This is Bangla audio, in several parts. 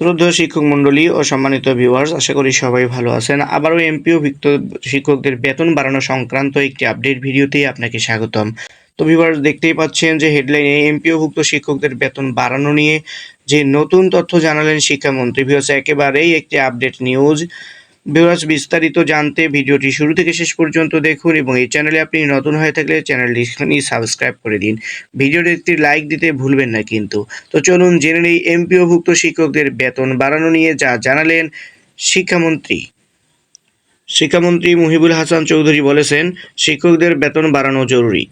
শ্রদ্ধেয় শিক্ষক মন্ডলী ও সম্মানিত ভিউয়ার্স আশা করি সবাই ভালো আছেন। আবারও এমপিওভুক্ত শিক্ষকদের বেতন বাড়ানো সংক্রান্ত একটি আপডেট ভিডিওতেই আপনাকে স্বাগতম। তো ভিউয়ার্স দেখতেই পাচ্ছেন যে হেডলাইনে এমপিওভুক্ত শিক্ষকদের বেতন বাড়ানো নিয়ে যে নতুন তথ্য জানালেন শিক্ষামন্ত্রী ভিউয়ার্স একেবারেই একটি আপডেট নিউজ ভিউয়ার্স, বিস্তারিত জানতে ভিডিওটি শুরু থেকে শেষ পর্যন্ত দেখুন এবং এই চ্যানেলে আপনি নতুন হয়ে থাকলে চ্যানেলটি সাবস্ক্রাইব করে দিন। ভিডিওটি একটি লাইক দিতে ভুলবেন না কিন্তু। তো চলুন জেনে নেই এমপিওভুক্ত শিক্ষকদের বেতন বাড়ানো নিয়ে যা জানালেন শিক্ষামন্ত্রী। শিক্ষামন্ত্রী মুহিবুল হাসান চৌধুরী বলেছেন, শিক্ষকদের বেতন বাড়ানো জরুরি।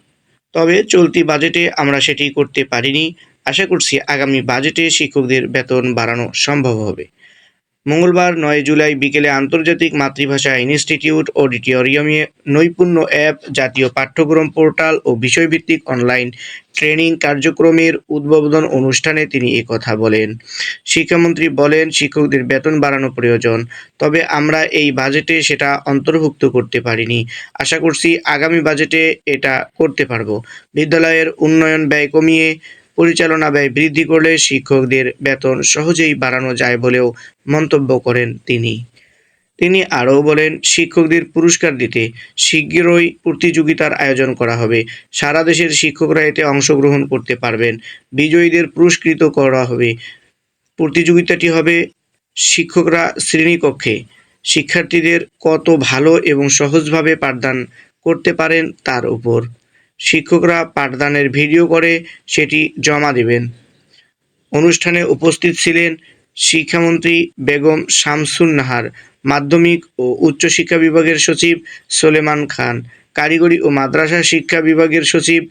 তবে চলতি বাজেটে আমরা সেটি করতে পারিনি। আশা করছি আগামী বাজেটে শিক্ষকদের বেতন বাড়ানো সম্ভব হবে। মঙ্গলবার নয় জুলাই বিকেলে আন্তর্জাতিক মাতৃভাষা ইনস্টিটিউট অডিটোরিয়ামে নৈপুণ্য অ্যাপ জাতীয় পাঠ্যক্রম পোর্টাল ও বিষয়ভিত্তিক অনলাইন ট্রেনিং কার্যক্রমের উদ্বোধন অনুষ্ঠানে তিনি কথা বলেন। শিক্ষামন্ত্রী বলেন, শিক্ষকদের বেতন বাড়ানো প্রয়োজন, তবে আমরা এই বাজেটে সেটা অন্তর্ভুক্ত করতে পারিনি। আশা করছি আগামী বাজেটে এটা করতে পারব। বিদ্যালয়ের উন্নয়ন ব্যয় কমিয়ে পরিচালনা ব্যয় বৃদ্ধি করলে শিক্ষকদের বেতন সহজেই বাড়ানো যায় বলেও মন্তব্য করেন তিনি। তিনি আরও বলেন, শিক্ষকদের পুরস্কার দিতে শীঘ্রই প্রতিযোগিতার আয়োজন করা হবে। সারা দেশের শিক্ষকরা এতে অংশগ্রহণ করতে পারবেন। বিজয়ীদের পুরস্কৃত করা হবে। প্রতিযোগিতাটি হবে শিক্ষকরা শ্রেণীকক্ষে। শিক্ষার্থীদের কত ভালো এবং সহজভাবে পাঠদান করতে পারেন তার উপর। শিক্ষকরা পাঠদানের ভিডিও করে সেটি জমা দেবেন। অনুষ্ঠানে উপস্থিত ছিলেন শিক্ষামন্ত্রী বেগম শামসুন নাহার, মাধ্যমিক ও উচ্চশিক্ষা বিভাগের সচিব সোলেমান খান, কারিগরি ও মাদ্রাসা শিক্ষা বিভাগের সচিব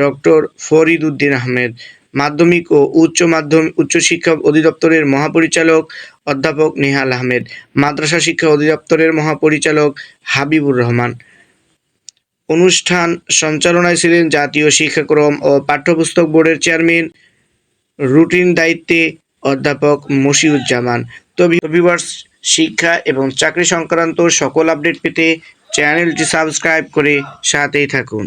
ডক্টর ফরিদ উদ্দিন আহমেদ, মাধ্যমিক ও উচ্চ মাধ্যমিক উচ্চশিক্ষা অধিদপ্তরের মহাপরিচালক অধ্যাপক নেহাল আহমেদ, মাদ্রাসা শিক্ষা অধিদপ্তরের মহাপরিচালক হাবিবুর রহমান। অনুষ্ঠান সঞ্চালনায় ছিলেন জাতীয় শিক্ষাক্রম ও পাঠ্যপুস্তক বোর্ডের চেয়ারম্যান রুটিন দায়িত্বে অধ্যাপক মশিউজ্জামান। তো ভিউয়ার্স শিক্ষা এবং চাকরি সংক্রান্ত সকল আপডেট পেতে চ্যানেলটি সাবস্ক্রাইব করে সাথেই থাকুন।